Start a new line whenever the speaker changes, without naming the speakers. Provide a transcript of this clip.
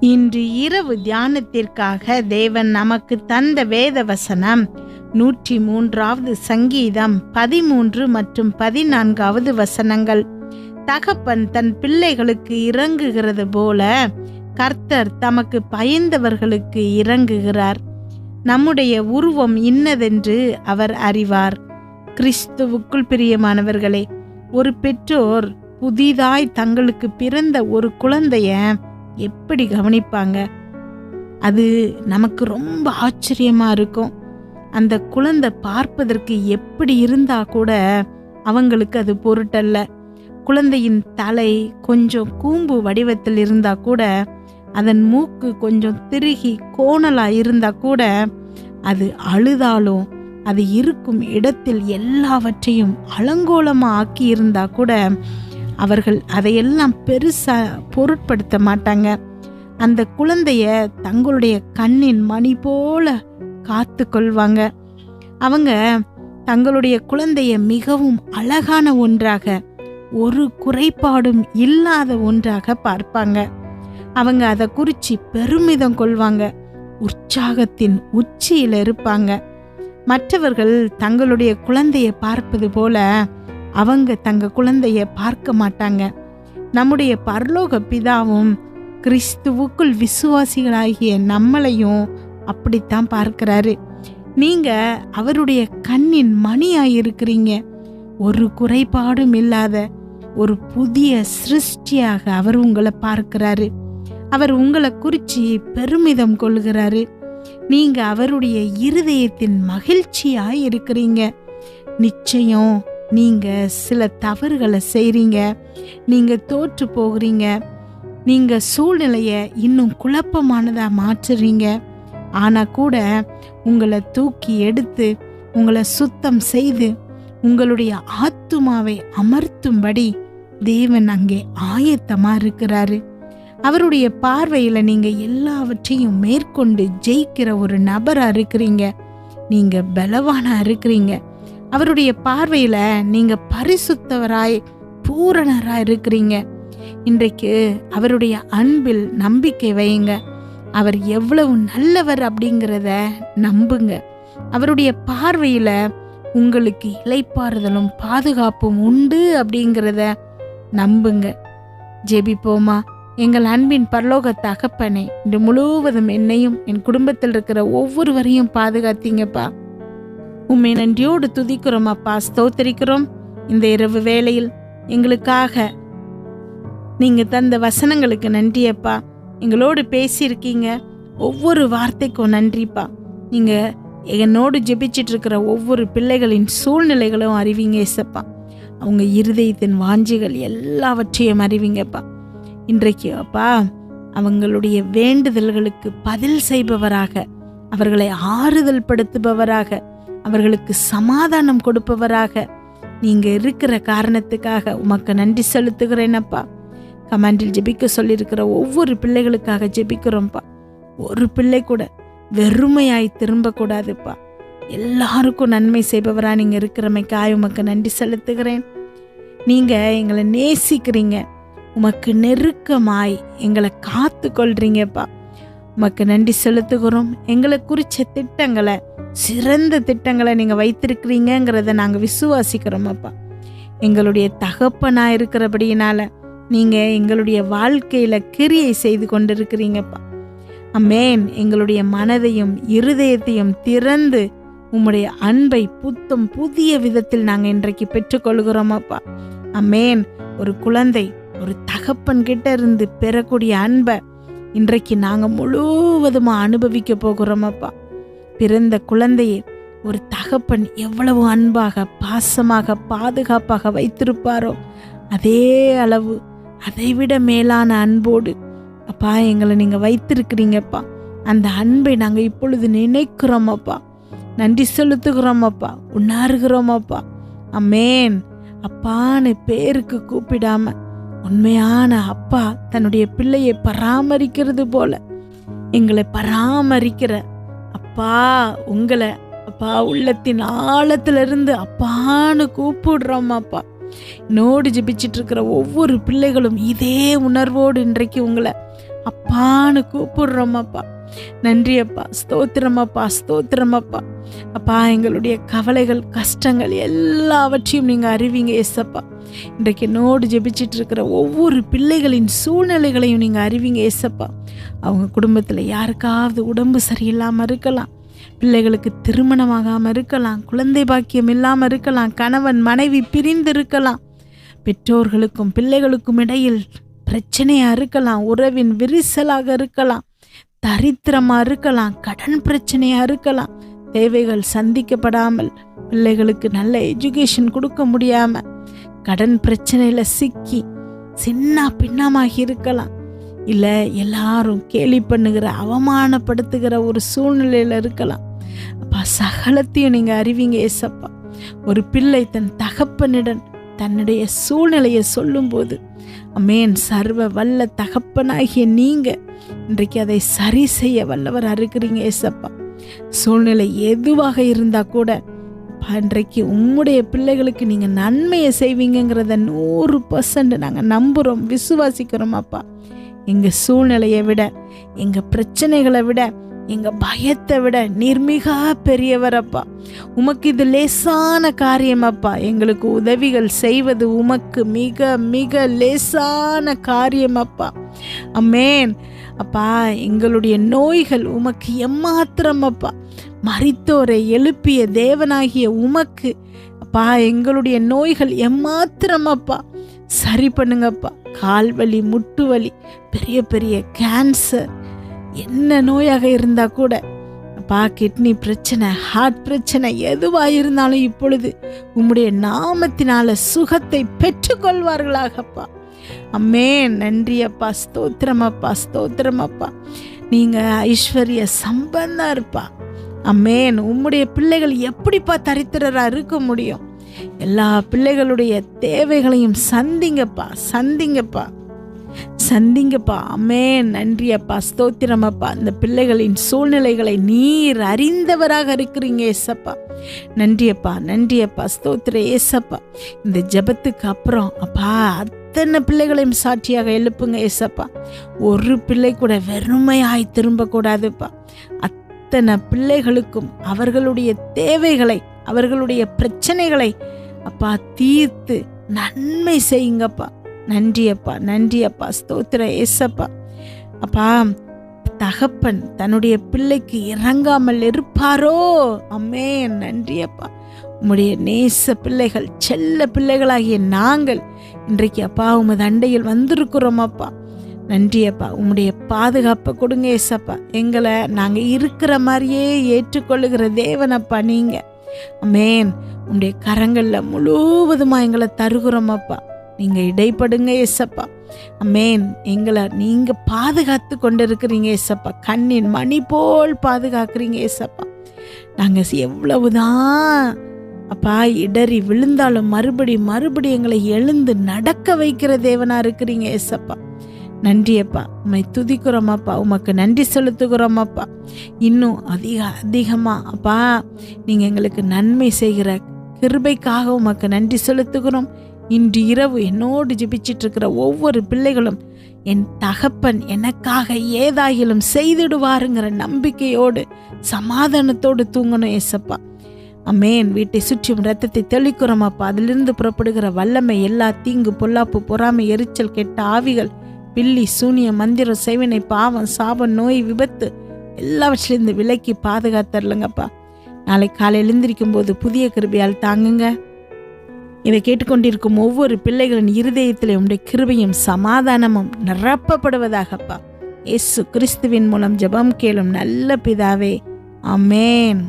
இன்று இரவு தியானத்திற்காக தேவன் நமக்கு தந்த வேத வசனம் நூற்றி மூன்றாவது சங்கீதம் பதிமூன்று மற்றும் பதினான்காவது வசனங்கள். தகப்பன் தன் பிள்ளைகளுக்கு இறங்குகிறது போல கர்த்தர் தமக்கு பயந்தவர்களுக்கு இறங்குகிறார். நம்முடைய உருவம் இன்னதென்று அவர் அறிவார். கிறிஸ்துவுக்குள் பிரியமானவர்களே ஒரு பெற்றோர் புதிதாய் தங்களுக்கு பிறந்த ஒரு குழந்தைய எப்படி கவனிப்பாங்க? அது நமக்கு ரொம்ப ஆச்சரியமாக இருக்கும். அந்த குழந்தை பார்ப்பதற்கு எப்படி இருந்தால் கூட அவங்களுக்கு அது பொருட்டல்ல. குழந்தையின் தலை கொஞ்சம் கூம்பு வடிவத்தில் இருந்தால் கூட அதன் மூக்கு கொஞ்சம் திருகி கோணலாக இருந்தால் கூட அது அழுதாலும் அது இருக்கும் இடத்தில் எல்லாவற்றையும் அலங்கோலமாக ஆக்கி இருந்தால் கூட அவர்கள் அதையெல்லாம் பெருசா பொருட்படுத்த மாட்டாங்க. அந்த குழந்தைய தங்களுடைய கண்ணின் மணி போல காத்து கொள்வாங்க. அவங்க தங்களுடைய குழந்தைய மிகவும் அழகான ஒன்றாக ஒரு குறைபாடும் இல்லாத ஒன்றாக பார்ப்பாங்க. அவங்க அதை குறித்து பெருமிதம் கொள்வாங்க. உற்சாகத்தின் உச்சியில் இருப்பாங்க. மற்றவர்கள் தங்களுடைய குழந்தையை பார்ப்பது போல அவங்க தங்க குழந்தைய பார்க்க மாட்டாங்க. நம்முடைய பரலோக பிதாவும் கிறிஸ்துவுக்குள் விசுவாசிகளாகிய நம்மளையும் அப்படித்தான் பார்க்கிறாரு. நீங்கள் அவருடைய கண்ணின் மணியாக இருக்கிறீங்க. ஒரு குறைபாடும் இல்லாத ஒரு புதிய சிருஷ்டியாக அவர் உங்களை பார்க்கிறாரு. அவர் உங்களை குறித்து பெருமிதம் கொள்கிறாரு. நீங்கள் அவருடைய இருதயத்தின் மகிழ்ச்சியாக இருக்கிறீங்க. நிச்சயம் நீங்கள் சில தவறுகளை செய்கிறீங்க நீங்கள் தோற்று போகிறீங்க. நீங்கள் சூழ்நிலையை இன்னும் குழப்பமானதாக மாற்றுறீங்க. ஆனால் கூட உங்களை தூக்கி எடுத்து உங்களை சுத்தம் செய்து உங்களுடைய ஆத்துமாவை அமர்த்தும்படி தேவன் அங்கே ஆயத்தமாக இருக்கிறாரு. அவருடைய பார்வையில் நீங்கள் எல்லாவற்றையும் மேற்கொண்டு ஜெயிக்கிற ஒரு நபராக இருக்கிறீங்க. நீங்கள் பலவானாக இருக்கிறீங்க. அவருடைய பார்வையில நீங்க பரிசுத்தவராய் பூரணராய் இருக்கிறீங்க. இன்றைக்கு அவருடைய அன்பில் நம்பிக்கை வையுங்க. அவர் எவ்வளவு நல்லவர் அப்படிங்கிறத நம்புங்க. அவருடைய பார்வையில உங்களுக்கு இலைப்பாறுதலும் பாதுகாப்பும் உண்டு அப்படிங்கிறத நம்புங்க. ஜெபிப்போமா? எங்கள் அன்பின் பரலோக தகப்பனே இன்று முழுவதும் என்னையும் என் குடும்பத்தில் இருக்கிற ஒவ்வொருவரையும் பாதுகாத்தீங்கப்பா. உம்மை நன்றியோடு துதிக்கிறோம் அப்பா. ஸ்தோத்தரிக்கிறோம். இந்த இரவு வேளையில் எங்களுக்காக நீங்க தந்த வசனங்களுக்கு நன்றியப்பா எங்களோடு பேசியிருக்கீங்க. ஒவ்வொரு வார்த்தைக்கும் நன்றிப்பா நீங்க என்னோடு ஜெபிச்சிட்டு இருக்கிற ஒவ்வொரு பிள்ளைகளின் சூழ்நிலைகளும் அறிவிங்க இசப்பா அவங்க இருதயத்தின் வாஞ்சிகள் எல்லாவற்றையும் அறிவிங்கப்பா இன்றைக்கு அப்பா அவங்களுடைய வேண்டுதல்களுக்கு பதில் செய்பவராக அவர்களை ஆறுதல் படுத்துபவராக அவர்களுக்கு சமாதானம் கொடுப்பவராக நீங்க இருக்கிற காரணத்துக்காக உமக்கு நன்றி செலுத்துகிறேனப்பா கமாண்டில் ஜெபிக்க சொல்லியிருக்கிற ஒவ்வொரு பிள்ளைகளுக்காக ஜெபிக்கிறோம்ப்பா. ஒரு பிள்ளை கூட வெறுமையாய் திரும்பக்கூடாதுப்பா. எல்லாருக்கும் நன்மை செய்பவரா நீங்கள் இருக்கிறமைக்காய் உமக்கு நன்றி செலுத்துகிறேன். நீங்கள் எங்களை நேசிக்கிறீங்க. உமக்கு நெருக்கமாய் எங்களை காத்து கொள்றீங்கப்பா உமக்கு நன்றி செலுத்துகிறோம். எங்களை குறித்த திட்டங்களை சிறந்த திட்டங்களை நீங்கள் வைத்திருக்கிறீங்கிறத நாங்கள் விசுவாசிக்கிறோம் அப்பா. எங்களுடைய தகப்பனாக இருக்கிறபடியினால நீங்கள் எங்களுடைய வாழ்க்கையில் கிரியை செய்து கொண்டிருக்கிறீங்கப்பா அம்மேன் எங்களுடைய மனதையும் இருதயத்தையும் திறந்து உம்முடைய அன்பை புத்தம் புதிய விதத்தில் நாங்கள் இன்றைக்கு பெற்றுக்கொள்கிறோம் அப்பா. அம்மேன் ஒரு குழந்தை ஒரு தகப்பன் கிட்ட இருந்து பெறக்கூடிய அன்பை இன்றைக்கு நாங்கள் முழுவதுமாக அனுபவிக்க போகிறோம் அப்பா. பிறந்த குழந்தையை ஒரு தகப்பன் எவ்வளவு அன்பாக பாசமாக பாதுகாப்பாக வைத்திருப்பாரோ அதே அளவு அதைவிட மேலான அன்போடு அப்பா எங்களை நீங்கள் வைத்திருக்கிறீங்கப்பா. அந்த அன்பை நாங்கள் இப்பொழுது நினைக்கிறோம் அப்பா. நன்றி செலுத்துகிறோம் அப்பா. உணர்கிறோம் அப்பா. அம்மேன். அப்பான்னு பேருக்கு கூப்பிடாம உண்மையான அப்பா தன்னுடைய பிள்ளையை பராமரிக்கிறது போல. எங்களை பராமரிக்கிற அப்பா உங்களை அப்பா உள்ளத்தின் ஆழத்திலிருந்து அப்பான்னு கூப்பிடுறோம் அப்பா நோடு ஜெபிச்சிட்டு இருக்கிற ஒவ்வொரு பிள்ளைகளும் இதே உணர்வோடு இன்றைக்கு உங்களை அப்பான்னு கூப்பிடுறோமப்பா. நன்றி அப்பா ஸ்தோத்திரமப்பா ஸ்தோத்திரமப்பா. அப்பா எங்களுடைய கவலைகள் கஷ்டங்கள் எல்லாவற்றையும் நீங்கள் அறிவிங்க ஏசப்பா. இன்றைக்கு என்னோடு ஜெபிச்சிட்டு இருக்கிற ஒவ்வொரு பிள்ளைகளின் சூழ்நிலைகளையும் நீங்கள் அறிவிங்க ஏசப்பா. அவங்க குடும்பத்தில் யாருக்காவது உடம்பு சரியில்லாமல் இருக்கலாம். பிள்ளைகளுக்கு திருமணமாகாமல் இருக்கலாம். குழந்தை பாக்கியம் இல்லாமல் இருக்கலாம். கணவன் மனைவி பிரிந்து இருக்கலாம் பெற்றோர்களுக்கும் பிள்ளைகளுக்கும் இடையில் பிரச்சனையாக இருக்கலாம். உறவின் விரிசலாக இருக்கலாம். தரித்திரமாக இருக்கலாம் கடன் பிரச்சனையாக இருக்கலாம். தேவைகள் சந்திக்கப்படாமல் பிள்ளைகளுக்கு நல்ல எஜுகேஷன் கொடுக்க முடியாமல் கடன் பிரச்சனையில் சிக்கி சின்ன பின்னமாக இருக்கலாம். இல்லை எல்லாரும் கேலி பண்ணுகிற அவமானப்படுத்துகிற ஒரு சூழ்நிலையில் இருக்கலாம். அப்பா சகலத்தையும் நீங்கள் அறிவிங்க ஏசப்பா. ஒரு பிள்ளை தன் தகப்பனிடம் தன்னுடைய சூழ்நிலையை சொல்லும்போது அமேன். சர்வ வல்ல தகப்பனாகிய நீங்கள் இன்றைக்கு அதை சரி செய்ய வல்லவராக இருக்கிறீங்க ஏசப்பா. சூழ்நிலை எதுவாக இருந்தால் கூட இன்றைக்கு உம்முடைய பிள்ளைகளுக்கு நீங்கள் நன்மையை செய்வீங்கங்கிறத நூறு பர்சன்ட் நாங்கள் நம்புகிறோம் விசுவாசிக்கிறோம் அப்பா. எங்கள் சூழ்நிலையை விட எங்கள் பிரச்சனைகளை விட எங்கள் பயத்தை விட நீர் மிக பெரியவர் அப்பா உமக்கு இது லேசான காரியம் அப்பா எங்களுக்கு உதவிகள் செய்வது உமக்கு மிக மிக லேசான காரியம் அப்பா அம்மேன். அப்பா எங்களுடைய நோய்கள் உமக்கு எம்மாத்திரம் அப்பா எழுப்பிய தேவனாகிய உமக்கு அப்பா எங்களுடைய நோய்கள் எம்மாத்திரம் அப்பா சரி பண்ணுங்கப்பா. கால் வலி முட்டு வலி பெரிய பெரிய கேன்சர் என்ன நோயாக இருந்தால் கூட அப்பா கிட்னி பிரச்சனை ஹார்ட் பிரச்சனை எதுவாக இருந்தாலும் இப்பொழுது உம்முடைய நாமத்தினால சுகத்தை பெற்றுக்கொள்வார்களாகப்பா. அம்மே நன்றி அப்பா ஸ்தோத்திரம் அப்பா ஸ்தோத்திரம் அப்பா. நீங்க ஐஸ்வர்ய சம்பந்தா இருப்பா. அம்மேன் உம்முடைய பிள்ளைகள் எப்படிப்பா தரித்திரராக இருக்க முடியும்? எல்லா பிள்ளைகளுடைய தேவைகளையும் சந்திங்கப்பா சந்திங்கப்பா. சந்திங்கப்பா. அம்மே நன்றி அப்பா ஸ்தோத்திரம் அப்பா இந்த பிள்ளைகளின் சூழ்நிலைகளை நீர் அறிந்தவராக இருக்கிறீங்க ஏசப்பா. நன்றியப்பா. நன்றியப்பா. ஸ்தோத்திர ஏசப்பா. இந்த ஜெபத்துக்கு அப்புறம் அப்பா அத்தனை பிள்ளைகளையும் சாட்சியாக எழுப்புங்க ஏசப்பா. ஒரு பிள்ளை கூட வெறுமையாய் திரும்பக்கூடாதுப்பா. அத்தனை பிள்ளைகளுக்கும் அவர்களுடைய தேவைகளை அவர்களுடைய பிரச்சனைகளை அப்பா தீர்த்து நன்மை செய்யுங்கப்பா. நன்றி அப்பா நன்றி அப்பா. ஸ்தோத்திர ஏசப்பா. அப்பா தகப்பன் தன்னுடைய பிள்ளைக்கு இறங்காமல் இருப்பாரோ? அம்மே நன்றி அப்பா. உம்முடைய நேச பிள்ளைகள் செல்ல பிள்ளைகளாகிய நாங்கள் இன்றைக்கு அப்பா உமது அண்டையில் வந்திருக்கிறோம் அப்பா. நன்றி அப்பா. உம்முடைய பாதுகாப்பை கொடுங்க ஏசப்பா. எங்களை நாங்கள் இருக்கிற மாதிரியே ஏற்றுக்கொள்ளுகிற தேவனப்பா நீங்கள் அமேன் உம்முடைய கரங்களில் முழுவதுமாக எங்களை தருகிறோம் அப்பா. நீங்கள் இடைப்படுங்க ஏசப்பா அமேன் எங்களை நீங்கள் பாதுகாத்து கொண்டு இருக்கிறீங்க ஏசப்பா கண்ணின் மணி போல் பாதுகாக்கிறீங்க ஏசப்பா நாங்கள் எவ்வளவுதான் அப்பா இடறி விழுந்தாலும் மறுபடி மறுபடி எங்களை எழுந்து நடக்க வைக்கிற தேவனா இருக்கிறீங்க ஏசப்பா நன்றியப்பா உண்மை உம்மை அப்பா. உமக்கு நன்றி செலுத்துகிறோமாப்பா இன்னும் அதிக அதிகமாக அப்பா நீங்கள் எங்களுக்கு நன்மை செய்கிற கிருபைக்காக உமக்கு நன்றி செலுத்துகிறோம். இன்று இரவு என்னோடு ஜெபிச்சிட்டு இருக்கிற ஒவ்வொரு பிள்ளைகளும் என் தகப்பன் எனக்காக ஏதாயிலும் செய்திடுவாருங்கிற நம்பிக்கையோடு சமாதானத்தோடு தூங்கணும் ஏசப்பா. அம்மேன் வீட்டை சுற்றியும் ரத்தத்தை தெளிக்கிறோம் அப்பா. அதிலிருந்து புறப்படுகிற வல்லமை எல்லா தீங்கு பொல்லாப்பு பொறாமை எரிச்சல் கெட்ட ஆவிகள் பில்லி சூனிய மந்திரம் செய்வினை பாவம் சாபம் நோய் விபத்து எல்லாவற்றிலிருந்து விலக்கி பாதுகாத்தரலங்கப்பா. நாளை காலையில் எழுந்திருக்கும் போது புதிய கிருபியால் தாங்குங்க. இதை கேட்டுக்கொண்டிருக்கும் ஒவ்வொரு பிள்ளைகளின் இருதயத்திலே உடைய கிருபையும் சமாதானமும் நிரப்பப்படுவதாகப்பா. இயேசு கிறிஸ்துவின் மூலம் ஜெபம் கேளும் நல்ல பிதாவே. அமேன்